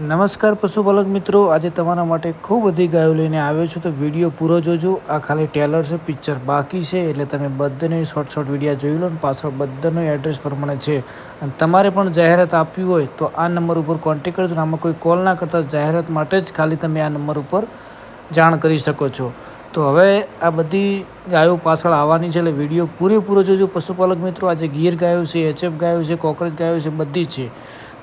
નમસ્કાર પશુપાલક મિત્રો. આજે તમારા માટે ખૂબ બધી ગાયો લઈને આવ્યો છું. તો વીડિયો પૂરો જોજો. આ ખાલી ટેલર છે, પિક્ચર બાકી છે. એટલે તમે બધાને શોર્ટ શોર્ટ વીડિયો જોઈ લો અને પાછળ બધાનો એડ્રેસ પ્રમાણે છે. અને તમારે પણ જાહેરાત આપવી હોય તો આ નંબર ઉપર કોન્ટેક્ટ કરજો આમાં કોઈ કોલ ના કરતા જાહેરાત માટે જ ખાલી તમે આ નંબર ઉપર જાણ કરી શકો છો. તો હવે આ બધી ગાયો પાછળ આવવાની છે એટલે વીડિયો પૂરેપૂરો જોજો. પશુપાલક મિત્રો, આજે ગીર ગાયો છે, એચએફ ગાયો છે, કોકરેજ ગાયો છે, બધી છે.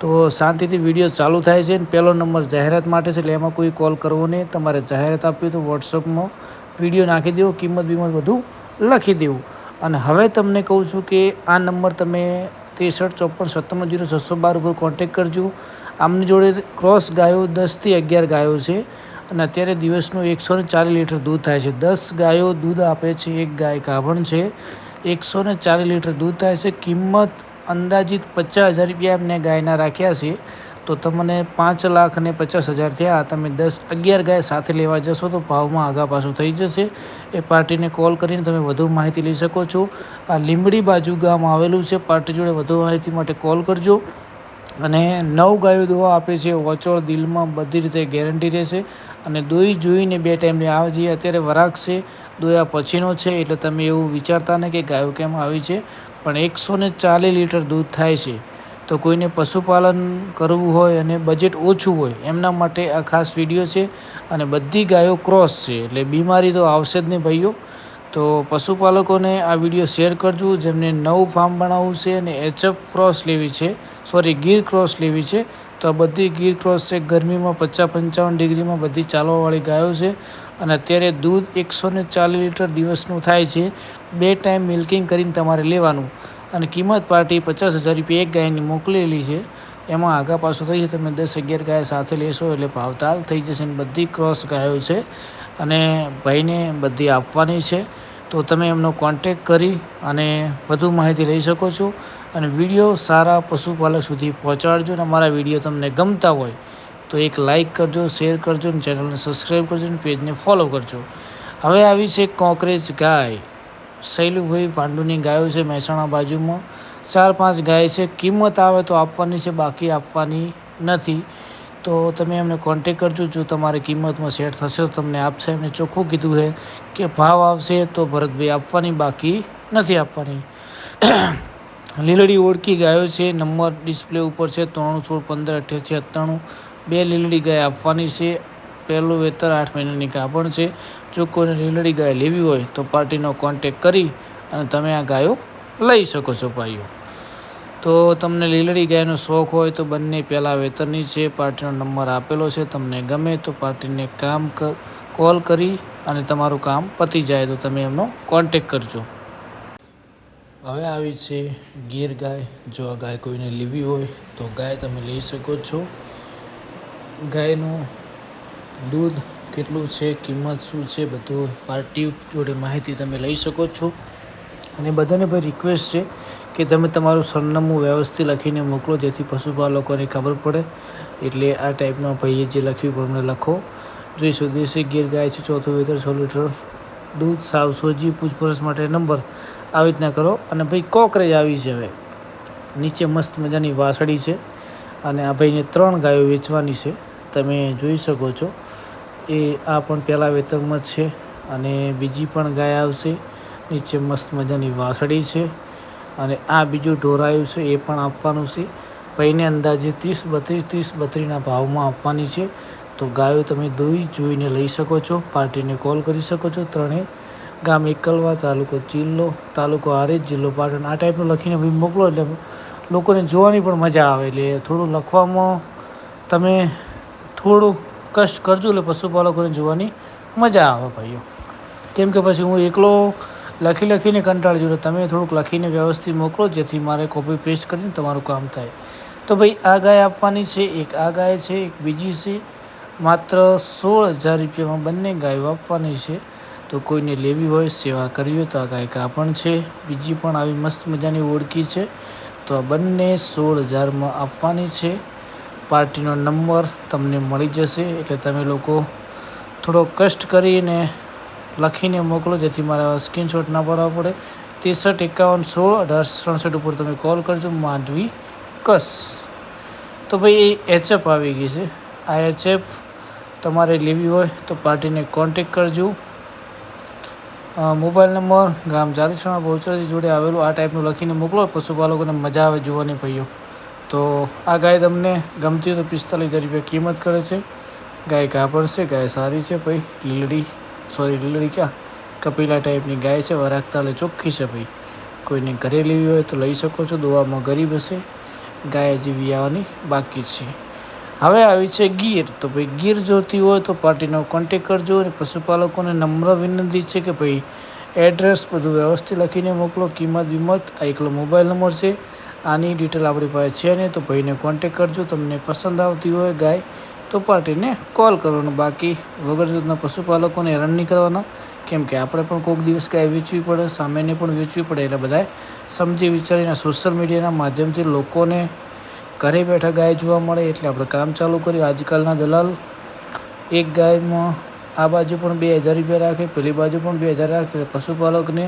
તો શાંતિથી વીડિયો ચાલુ થાય છે અને પહેલો નંબર જાહેરાત માટે છે એટલે એમાં કોઈ કોલ કરવો નહીં. તમારે જાહેરાત આપવી તો વોટ્સઅપમાં વીડિયો નાખી દેવો, કિંમત બિંમત બધું લખી દેવું. અને હવે તમને કહું છું કે આ નંબર તમે ત્રેસઠ, ચોપન સત્તાણું જીરો, છસો બાર ઉપર કોન્ટેક કરજો. આમની જોડે ક્રોસ ગાયો દસથી અગિયાર ગાયો છે અને અત્યારે દિવસનું એકસો ને ચાલીસ લીટર દૂધ થાય છે. દસ ગાયો દૂધ આપે છે, એક ગાય ગાભણ છે. એકસો ને ચાલીસ લીટર દૂધ થાય છે. કિંમત અંદાજિત પચાસ હજાર રૂપિયા એમને ગાયના રાખ્યા છે. તો તમને પાંચ લાખ અને પચાસ હજાર થયા. તમે દસ અગિયાર ગાય સાથે લેવા જશો તો ભાવમાં આગા પાછું થઈ જશે. એ પાર્ટીને કોલ કરીને તમે વધુ માહિતી લઈ શકો છો. આ લીંબડી બાજુ ગામ આવેલું છે. પાર્ટી જોડે વધુ માહિતી માટે કોલ કરજો. અને નવ ગાયો દોવા આપે છે. વચોળ દિલમાં બધી રીતે ગેરંટી રહેશે. અને દોઈ જોઈને બે ટાઈમને આવે છે અત્યારે વરાક છે, દોયા પછીનો છે. એટલે તમે એવું વિચારતા ને કે ગાયો કેમ આવી છે. પણ એકસો ને ચાલીસ લીટર દૂધ થાય છે. તો કોઈને પશુપાલન કરવું હોય અને બજેટ ઓછું હોય, એમના માટે આ ખાસ વીડિયો છે અને બધી ગાયો ક્રોસ છે. એટલે બીમારી તો આવશે જ નહીં ભાઈઓ. તો પશુપાલકોને આ વીડિયો શેર કરજો. જેમને નવું ફાર્મ બનાવવું છે અને એચએફ ક્રોસ લેવી છે સોરી ગીર ક્રોસ લેવી છે, તો આ બધી ગીર ક્રોસ છે. ગરમીમાં પચાસ પંચાવન ડિગ્રીમાં બધી ચાલવાવાળી ગાયો છે. અને અત્યારે દૂધ એકસો ને ચાલીસ લીટર દિવસનું થાય છે. બે ટાઈમ મિલ્કિંગ કરીને તમારે લેવાનું. અને કિંમત પાર્ટી પચાસ હજાર રૂપિયા એક ગાયની મોકલેલી છે. એમાં આગા પાછું થઈ છે તમે દસ અગિયાર ગાય સાથે લેશો એટલે ભાવતાલ થઈ જશે ને બધી ક્રોસ ગાયો છે. અને ભાઈને બધી આપવાની છે. તો તમે એમનો કોન્ટેક કરી અને વધુ માહિતી લઈ શકો છો. અને વીડિયો સારા પશુપાલક સુધી પહોંચાડજો અને અમારા વીડિયો તમને ગમતા હોય. તો એક લાઇક કરજો શેર કરજો અને ચેનલને સબસ્ક્રાઈબ કરજો અને પેજને ફોલો કરજો. હવે આવી છે કોકરેજ ગાય. શૈલુભાઈ પાંડુની ગાયો છે મહેસાણા બાજુમાં. ચાર પાંચ ગાય છે. કિંમત આવે તો આપવાની છે, બાકી આપવાની નથી. તો તમે એમને કોન્ટેક કરજો. જો તમારી કિંમતમાં સેટ થશે તો તમને આપશે. એમને ચોખ્ખું કીધું છે કે ભાવ આવશે તો ભરતભાઈ આપવાની, બાકી નથી આપવાની. લીલડી ઓળખી ગાયો છે. નંબર ડિસ્પ્લે ઉપર છે ત્રણ સોળ પંદર અઠ્યાસી સત્તાણું. બે લીલડી ગાય આપવાની છે. પહેલું વેતર આઠ મહિનાની કાપણ છે. જો કોઈને લીલડી ગાય લેવી હોય તો પાર્ટીનો કોન્ટેક કરી અને તમે આ ગાયો લઈ શકો છો ભાઈઓ. તો તમને લીલડી ગાયનો શોખ હોય તો બંને પહેલાં વેતરની છે. પાર્ટીનો નંબર આપેલો છે. તમને ગમે તો પાર્ટીને કામ કોલ કરી અને તમારું કામ પતી જાય તો તમે એમનો કોન્ટેક કરજો. હવે આવી છે ગીર ગાય. જો આ ગાય કોઈને લેવી હોય તો ગાય તમે લઈ શકો છો. ગાયનું દૂધ કેટલું છે, કિંમત શું છે, બધું પાર્ટી જોડે માહિતી તમે લઈ શકો છો. અને બધાને ભાઈ રિક્વેસ્ટ છે કે તમે તમારું સરનામું વ્યવસ્થિત લખીને મોકલો, જેથી પશુપાલકોને ખબર પડે. એટલે આ ટાઈપના ભાઈએ જે લખ્યું પ્રમાણે લખો. જોઈશું દેશી ગીર ગાય છે, ચોથું વેતર, છ લીટર દૂધ, સાવ સોજી, પૂછપરછ માટે નંબર. આવી રીતના કરો. અને ભાઈ કોકરેજ આવી છે હવે. નીચે મસ્ત મજાની વાસળી છે. અને આ ભાઈને ત્રણ ગાયો વેચવાની છે. તમે જોઈ શકો છો. એ આ પણ પહેલાં વેતરમાં છે અને બીજી પણ ગાય આવશે. નીચે મસ્ત મજાની વાસળી છે અને આ બીજું ઢોરાયું છે એ પણ આપવાનું છે. ભાઈને અંદાજે ત્રીસ બત્રીસ, ત્રીસ બત્રીસના ભાવમાં આપવાની છે. તો ગાયો તમે દોઈ જોઈને લઈ શકો છો. પાર્ટીને કોલ કરી શકો છો. ત્રણેય ગામ એકલવા, તાલુકો જિલ્લો, તાલુકો આરેજ જિલ્લો પાટણ, આ ટાઈપનું લખીને ભાઈ મોકલો એટલે લોકોને જોવાની પણ મજા આવે. એટલે થોડું લખવામાં તમે થોડું કષ્ટ કરજો એટલે પશુપાલકોને જોવાની મજા આવે ભાઈઓ. કેમ કે પછી હું એકલો લખી લખીને કંટાળી જઉં તમે થોડુંક લખીને વ્યવસ્થિત મોકલો, જેથી મારે કોપી પેસ્ટ કરીને તમારું કામ થાય. તો ભાઈ, આ ગાય આપવાની છે, એક આ ગાય છે, એક બીજી છે. માત્ર સોળ હજાર રૂપિયામાં બંને ગાયો આપવાની છે. તો કોઈને લેવી હોય, સેવા કરવી હોય તો આ ગાય કાપણ છે. બીજી પણ આવી મસ્ત મજાની ઓળખી છે. તો આ બંને સોળ હજારમાં આપવાની છે. પાર્ટીનો નંબર તમને મળી જશે એટલે તમે લોકો થોડો કષ્ટ કરીને લખીને મોકલો, જેથી મારા સ્ક્રીનશોટ ના પાડવા પડે. ત્રેસઠ, એકાવન, સોળ, અઢાર, સડસઠ ઉપર તમે કોલ કરજો, માંડવી કસ. તો ભાઈ, એ એચએફ આવી ગઈ છે. આ એચએફ તમારે લેવી હોય તો પાર્ટીને કોન્ટેક કરજો. મોબાઈલ નંબર ગામ ચાલીસણા બહુચરાજી જોડે આવેલું, આ ટાઈપનું લખીને મોકલો. પશુપાલકોને મજા આવે જોવાની ભાઈઓ. તો આ ગાય તમને ગમતી હોય તો પિસ્તાલીસ હજાર રૂપિયા કિંમત કરે છે. ગાય કાપડ છે, ગાય સારી છે ભાઈ. લીલડી સોરી લીલડી ક્યાં? કપિલા ટાઈપની ગાય છે વરાગતાલે ચોખ્ખી છે ભાઈ. કોઈને ઘરે લેવી હોય તો લઈ શકો છો, દોવામાં ગરીબ હશે. ગાય જેવી આવવાની બાકી છે. હવે આવી છે ગીર. તો ભાઈ ગીર જોતી હોય તો પાર્ટીનો કોન્ટેક કરજો અને પશુપાલકોને નમ્ર વિનંતી છે કે ભાઈ એડ્રેસ બધું વ્યવસ્થિત લખીને મોકલો. કિંમત વિમત આ એકલો મોબાઈલ નંબર છે. આની ડિટેલ આપણી પાસે છે નહીં, તો ભાઈને કોન્ટેક કરજો. તમને પસંદ આવતી હોય ગાય, તો પાર્ટીને કોલ કરવાનો. બાકી વગર જૂથના પશુપાલકોને હેરાન નહીં કરવાના. કેમ કે આપણે પણ કોઈક દિવસ ગાય વેચવી પડે, સામેને પણ વેચવી પડે, એટલે બધાએ સમજી વિચારીને સોશિયલ મીડિયાના માધ્યમથી લોકોને ઘરે બેઠા ગાય જોવા મળે, એટલે આપણે કામ ચાલુ કર્યું. આજકાલના દલાલ એક ગાયમાં આ બાજુ પણ બે હજાર રૂપિયા રાખે, પેલી બાજુ પણ બે હજાર રાખે. પશુપાલકને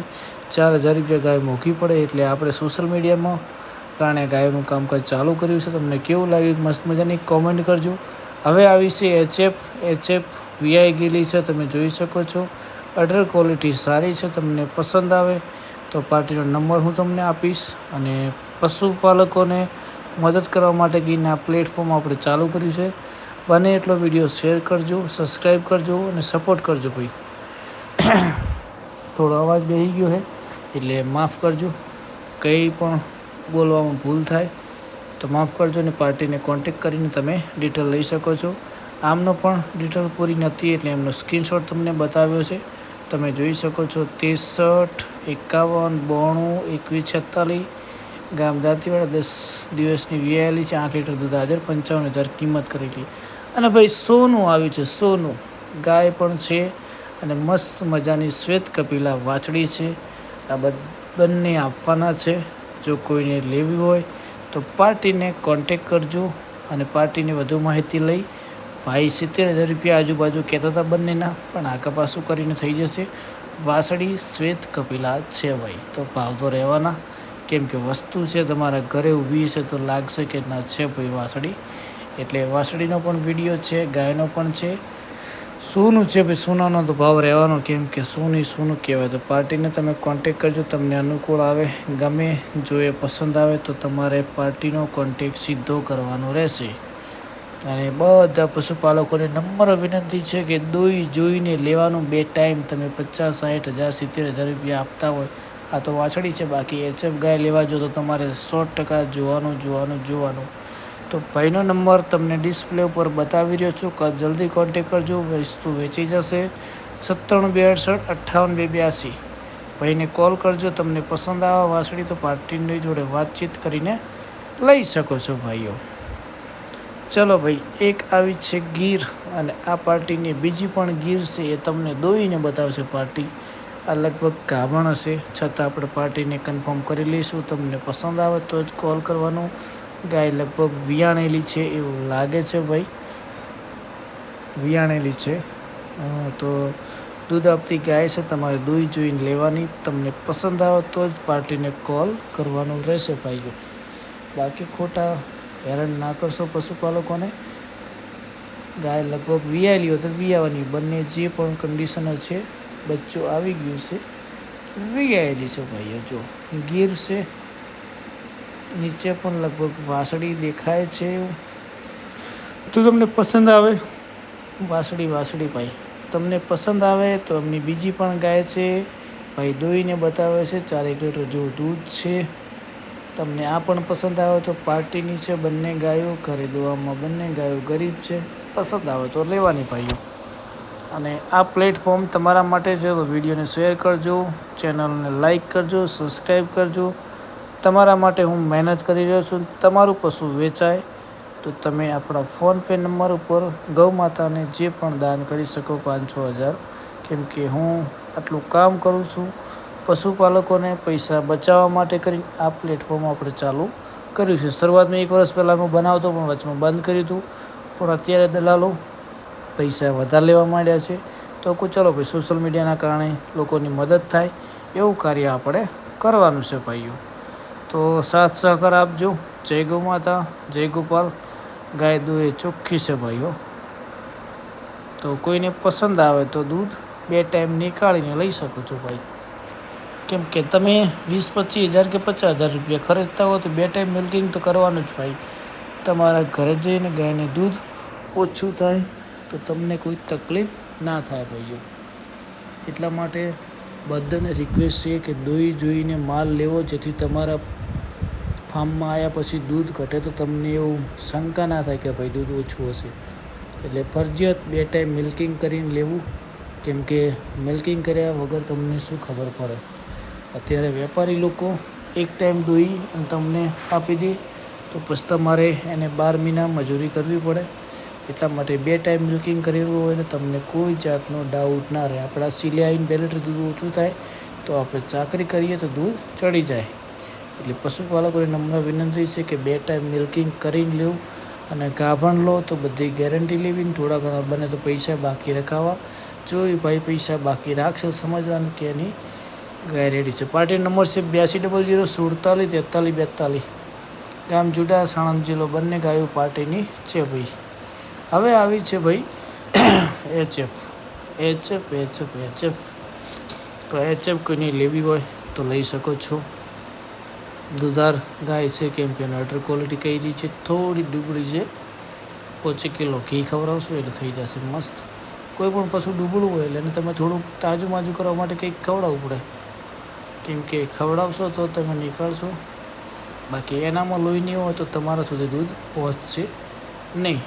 ચાર હજાર રૂપિયા ગાય મોંઘી પડે, એટલે આપણે સોશિયલ મીડિયામાં કારણે ગાયનું કામકાજ ચાલુ કર્યું છે. તમને કેવું લાગ્યું? મસ્ત મજાની કોમેન્ટ કરજો. હવે આવી છે એચએફ એચએફ વીઆઈ ગીલી છે. તમે જોઈ શકો છો. અડર ક્વોલિટી સારી છે. તમને પસંદ આવે તો પાર્ટીનો નંબર હું તમને આપીશ અને પશુપાલકોને મદદ કરવા માટે ગીના પ્લેટફોર્મ આપણે ચાલુ કર્યું છે. બને એટલો વીડિયો શેર કરજો સબસ્ક્રાઈબ કરજો અને સપોર્ટ કરજો ભાઈ. થોડો અવાજ બેસી ગયો છે એટલે માફ કરજો. કંઈ પણ બોલવામાં ભૂલ થાય, તો માફ કરજો અને પાર્ટીને કોન્ટેક કરીને તમે ડિટેલ લઈ શકો છો. આમનો પણ ડિટેલ પૂરી નથી એટલે એમનો સ્ક્રીનશોટ તમને બતાવ્યો છે. તમે જોઈ શકો છો ત્રેસઠ, એકાવન, બોણું, એકવીસ, છેતાલીસ, ગામ દાંતીવાડા દસ દિવસની વીઆયેલી છે, આઠ લીટર દૂધ હાજર, પંચાવન હજાર કિંમત કરેલી. અને ભાઈ સોનું આવ્યું છે, સોનું. ગાય પણ છે અને મસ્ત મજાની શ્વેત કપિલા વાછડી છે. આ બંને આપવાના છે. જો કોઈને લેવી હોય તો પાર્ટીને કોન્ટેક કરજો અને પાર્ટીની વધુ માહિતી લઈ. ભાઈ સિત્તેર હજાર રૂપિયા આજુબાજુ કહેતા હતા બંનેના, પણ આ કપાસું કરીને થઈ જશે. વાસળી શ્વેત કપિલા છે ભાઈ, તો ભાવ તો રહેવાના. કેમ કે વસ્તુ છે તમારા ઘરે ઊભી છે તો લાગશે કે ના છે ભાઈ વાસળી. એટલે વાસળીનો પણ વીડિયો છે, ગાયનો પણ છે. સોનું છે ભાઈ સોનાનો તો ભાવ રહેવાનો કેમ કે સોની સોનું કહેવાય. તો પાર્ટીને તમે કોન્ટેક કરજો, તમને અનુકૂળ આવે. ગમે જો એ પસંદ આવે તો તમારે પાર્ટીનો કોન્ટેક સીધો કરવાનો રહેશે. અને બધા પશુપાલકોને નંબર વિનંતી છે કે દોઈ જોઈને લેવાનું. બે ટાઈમ તમે પચાસ, સાઠ હજાર, સિત્તેર હજાર રૂપિયા આપતા હોય. આ તો વાછડી છે, બાકી એચએફ ગાય લેવા જો તો તમારે સો ટકા જોવાનું જોવાનું જોવાનું. તો ભાઈનો નંબર તમને ડિસ્પ્લે ઉપર બતાવી રહ્યો છું. જલ્દી કોન્ટેક કરજો. વસ્તુ વેચી જશે. સત્તાણું બે અડસઠ અઠ્ઠાવન બે બ્યાસી ભાઈને કોલ કરજો. તમને પસંદ આવે વાસળી તો પાર્ટીની જોડે વાતચીત કરીને લઈ શકો છો ભાઈઓ. ચલો ભાઈ, એક આવી છે ગીર અને આ પાર્ટીની બીજી પણ ગીર છે એ તમને દોઈને બતાવશે પાર્ટી. આ લગભગ ગાભણ હશે. છતાં આપણે પાર્ટીને કન્ફર્મ કરી લઈશું. તમને પસંદ આવે તો જ કોલ કરવાનો. ગાય લગભગ વિયાણેલી છે એવું લાગે છે ભાઈ. વિયાણેલી છે. તો દૂધ આપતી ગાય છે, તમારે દૂધ જોઈને લેવાની. તમને પસંદ આવે તો જ પાર્ટીને કોલ કરવાનો રહેશે ભાઈઓ. બાકી ખોટા હેરાન ના કરશો પશુપાલકોને. ગાય લગભગ વિયાયેલી હોય તો વિયાવાની. બંને જે પણ કન્ડિશન છે, બચ્ચું આવી ગયું છે, વિયાયેલી છે ભાઈઓ, જો ગીર છે નીચે પણ લગભગ વાસળી દેખાય છે. તો તમને પસંદ આવે? વાસળી વાસળી ભાઈ. તમને પસંદ આવે તો એમની બીજી પણ ગાય છે. ભાઈ દોઈને બતાવે છે ચારેક લીટર જેવું દૂધ છે. તમને આ પણ પસંદ આવે તો પાર્ટીની છે બંને ગાયો ઘરે દોવામાં બંને ગાયો ગરીબ છે પસંદ આવે તો લેવાની ભાઈઓ. અને આ પ્લેટફોર્મ તમારા માટે છે તો વિડીયોને શેર કરજો ચેનલને લાઈક કરજો સબસ્ક્રાઈબ કરજો તમારા માટે હું મહેનત કરી રહ્યો છું. તમારું પશુ વેચાય તો તમે આપણા ફોનપે નંબર ઉપર ગૌ માતાને જે પણ દાન કરી શકો પાંચ છ હજાર. કેમ કે હું આટલું કામ કરું છું. પશુપાલકોને પૈસા બચાવવા માટે કરી આ પ્લેટફોર્મ આપણે ચાલુ કર્યું છે. શરૂઆતમાં એક વર્ષ પહેલાં હું બનાવતો પણ વચમાં બંધ કર્યું હતું. પણ અત્યારે દલાલો પૈસા વધારે લેવા માંડ્યા છે. તો ચલો ભાઈ સોશિયલ મીડિયાના કારણે લોકોની મદદ થાય. એવું કાર્ય આપણે કરવાનું છે ભાઈઓ. તો સાથ સહકાર આપજો. જય ગૌ માતા, જય ગોપાલ. ગાય દૂધ ચોખ્ખી છે ભાઈઓ તો કોઈને પસંદ આવે તો દૂધ બે ટાઈમ નીકાળીને લઈ શકો છો ભાઈ. કેમ કે તમે વીસ, પચીસ હજાર કે પચાસ હજાર રૂપિયા ખરીદતા હો તો બે ટાઈમ મિલ્કિંગ તો કરવાનું જ ભાઈ. તમારા ઘરે જઈને ગાયને દૂધ ઓછું થાય તો તમને કોઈ તકલીફ ના થાય ભાઈઓ એટલા માટે બધાને રિક્વેસ્ટ છે કે દોઈ જોઈને માલ લેવો જેથી તમારા ફાર્મમાં આવ્યા પછી દૂધ ઘટે તો તમને એવું શંકા ના થાય કે ભાઈ દૂધ ઓછું હશે. એટલે ફરજિયાત બે ટાઈમ મિલ્કિંગ કરીને લેવું. કેમ કે મિલ્કિંગ કર્યા વગર તમને શું ખબર પડે. અત્યારે વેપારી લોકો એક ટાઈમ દોઈ અને તમને આપી દે તો પછી તમારે એને બાર મહિના મજૂરી કરવી પડે. એટલા માટે બે ટાઈમ મિલ્કિંગ કરેલું હોય ને તમને કોઈ જાતનો ડાઉટ ના રહે. આપણા સિલિયાઈન આવીને દૂધ ઓછું થાય તો આપણે ચાકરી કરીએ તો દૂધ ચડી જાય. એટલે પશુપાલકોને નમ્ર વિનંતી છે કે બે ટાઈમ મિલ્કિંગ કરીને લેવું અને ગાભણ લો તો બધી ગેરંટી લેવી ને થોડા ઘણા બને તો પૈસા બાકી રખાવા. જો એ ભાઈ પૈસા બાકી રાખશે સમજવાનું કે એની ગાય રેડી છે. પાર્ટી નંબર છે બ્યાસી ડબલ જીરો સુડતાલીસ, તેતાલીસ, બેતાલીસ. ગામ જુડા સાણંદ જિલ્લો બંને ગાયો પાર્ટીની છે ભાઈ. હવે આવી છે ભાઈ એચએફ. HF HF HF. તો એચએફ કોઈને લેવી હોય તો લઈ શકો છો. દુધાર ગાય છે કેમ કે એની અટર ક્વોલિટી કઈ રહી છે? થોડી ડૂબળી છે. પચીસ કિલો ઘી ખવડાવશો એટલે થઈ જશે મસ્ત. કોઈ પણ પશુ ડૂબળું હોય એટલે એને તમે થોડુંક તાજું માજું કરવા માટે કંઈક ખવડાવવું પડે. કેમ કે ખવડાવશો તો તમે નીકળશો. બાકી એનામાં લોહી નહીં હોય તો તમારા સુધી દૂધ પહોંચશે નહીં.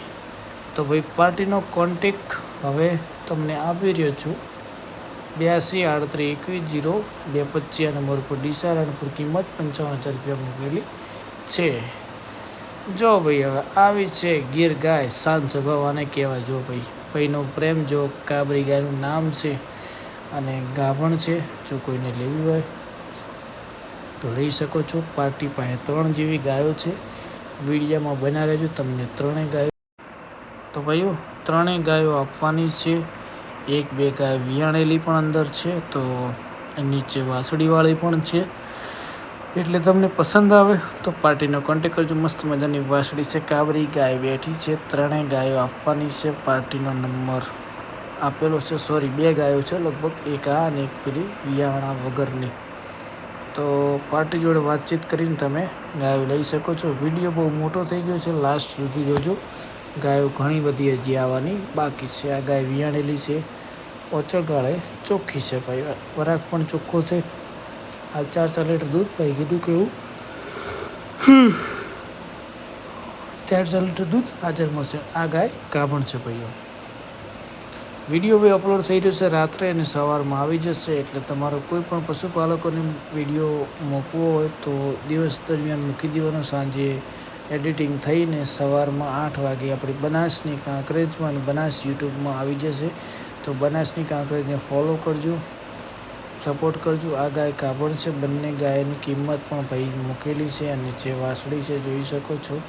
તો ભાઈ પાર્ટીનો કોન્ટેક હવે તમને આપી રહ્યો છું. બ્યાસી આડત્રીસ એકવીસ જીરો બે પચીસ આ નંબર ઉપર ડીસા કિંમત પંચાવન હજાર રૂપિયા મૂકેલી છે. જો ભાઈ હવે આવી છે ગીર ગાય શાંત સ્વભાવ આને કહેવાય જો ભાઈ. ભાઈનો પ્રેમ જો કાબરી ગાયનું નામ છે અને ગાભણ છે, જો કોઈને લેવી હોય તો લઈ શકો છો. પાર્ટી પાસે ત્રણ જેવી ગાયો છે. વિડીયામાં બના રહેજો તમને ત્રણેય ગાયો તો ભાઈઓ, ત્રણેય ગાયો આપવાની છે. એક, બે ગાય વિયાણેલી પણ અંદર છે, તો નીચે વાસળીવાળી પણ છે. એટલે તમને પસંદ આવે તો પાર્ટીનો કોન્ટેક કરજો. મસ્ત મજાની વાસળી છે. કાબરી ગાય બેઠી છે. ત્રણેય ગાયો આપવાની છે. પાર્ટીનો નંબર આપેલો છે. સોરી બે ગાયો છે. લગભગ એક આ અને એક પેલી વિયાણા વગરની. તો પાર્ટી જોડે વાતચીત કરીને તમે ગાયો લઈ શકો છો. વીડિયો બહુ મોટો થઈ ગયો છે. લાસ્ટ સુધી જોજો. ગાયો ઘણી બધી હજી આવવાની બાકી છે. આ ગાય વિયાણેલી છે. ઓચરગાળે ચોખ્ખી છે ભાઈ. વરાક પણ ચોખ્ખો છે. આ ચાર ચાર લીટર દૂધ ભાઈ કીધું કેવું ચાર ચાર લીટર દૂધ હાજરમાં છે. આ ગાય ગાભણ છે ભાઈઓ. વીડિયો બી અપલોડ થઈ રહ્યો છે. રાત્રે અને સવારમાં આવી જશે એટલે તમારો કોઈ પણ પશુપાલકોને વીડિયો મૂકવો હોય તો દિવસ દરમિયાન મૂકી દેવાનો સાંજે એડિટિંગ થઈને સવારમાં આઠ વાગે આપણી બનાસની કાંકરેજમાં અને બનાસ યુટ્યુબમાં આવી જશે. તો બનાસની કાંકરેજને ફોલો કરજો સપોર્ટ કરજો. આ ગાય કાપડ છે, બંને ગાયની કિંમત પણ ભાઈ મૂકેલી છે અને જે વાસળી છે જોઈ શકો છો.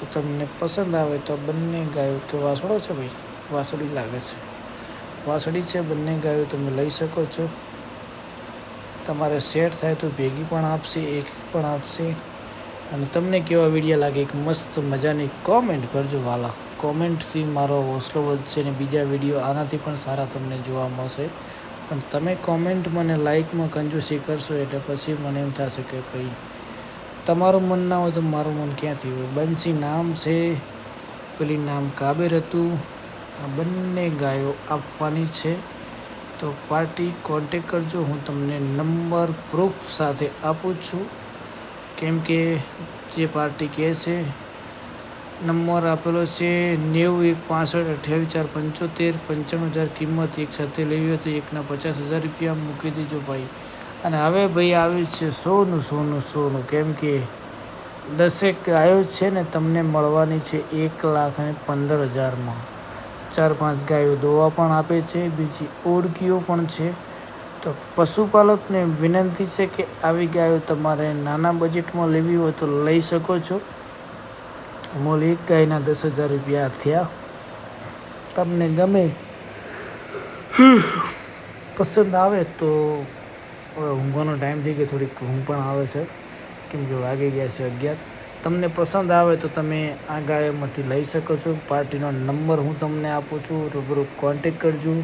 તો તમને પસંદ આવે તો બંને ગાયો, કે વાસળો છે ભાઈ? વાસળી લાગે છે. વાસળી છે, બંને ગાયો તમે લઈ શકો છો. તમારે સેટ થાય તો ભેગી પણ આપશે, એક પણ આપશે. અને તમને કેવા વીડિયો લાગે? એક મસ્ત મજાની કોમેન્ટ કરજો વાલા. કોમેન્ટથી મારો હોસલો વધશે ને બીજા વીડિયો આનાથી પણ સારા તમને જોવા મળશે. પણ તમે કોમેન્ટ મને લાઇકમાં કંજૂસી કરશો એટલે પછી મને એમ થશે કે ભાઈ, તમારું મન ના હોય તો મારું મન ક્યાંથી હોય? બંસી નામ છે, પેલી નામ કાબેર હતું. આ બંને ગાયો આપવાની છે. તો પાર્ટી કોન્ટેક કરજો, હું તમને નંબર પ્રૂફ સાથે આપું છું. કેમ કે જે પાર્ટી કહે છે, નંબર આપેલો છે નેવું એક પાસઠ અઠ્યાવીસ ચાર પંચોતેર, પંચાણું હજાર કિંમત એક સાથે લેવી હતી એકના પચાસ હજાર રૂપિયા મૂકી દેજો ભાઈ. અને હવે ભાઈ આવ્યું છે સોનું સોનું સોનું. કેમ કે દસેક ગાયો છે ને, તમને મળવાની છે એક લાખ અને પંદર હજારમાં. ચાર પાંચ ગાયો દોવા પણ આપે છે, બીજી ઓળખીઓ પણ છે. તો પશુપાલકને વિનંતી છે કે આવી ગાયો તમારે નાના બજેટમાં લેવી હોય તો લઈ શકો છો. મોલ એક ગાયના દસ હજાર રૂપિયા થયા. તમને ગમે પસંદ આવે તો, હવે ઊંઘવાનો ટાઈમ થઈ ગયો, થોડીક ઊંઘ પણ આવે છે. કેમ કે વાગી ગયા છે અગિયાર. તમને પસંદ આવે તો તમે આ ગાયોમાંથી લઈ શકો છો. પાર્ટીનો નંબર હું તમને આપું છું. રૂબરૂ કોન્ટેક કરજો.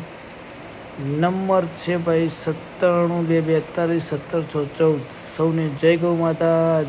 નંબર છે ભાઈ સત્તાણું બે બેતાલીસ સત્તર છ ચૌદ. સૌને જય ગૌ માતા.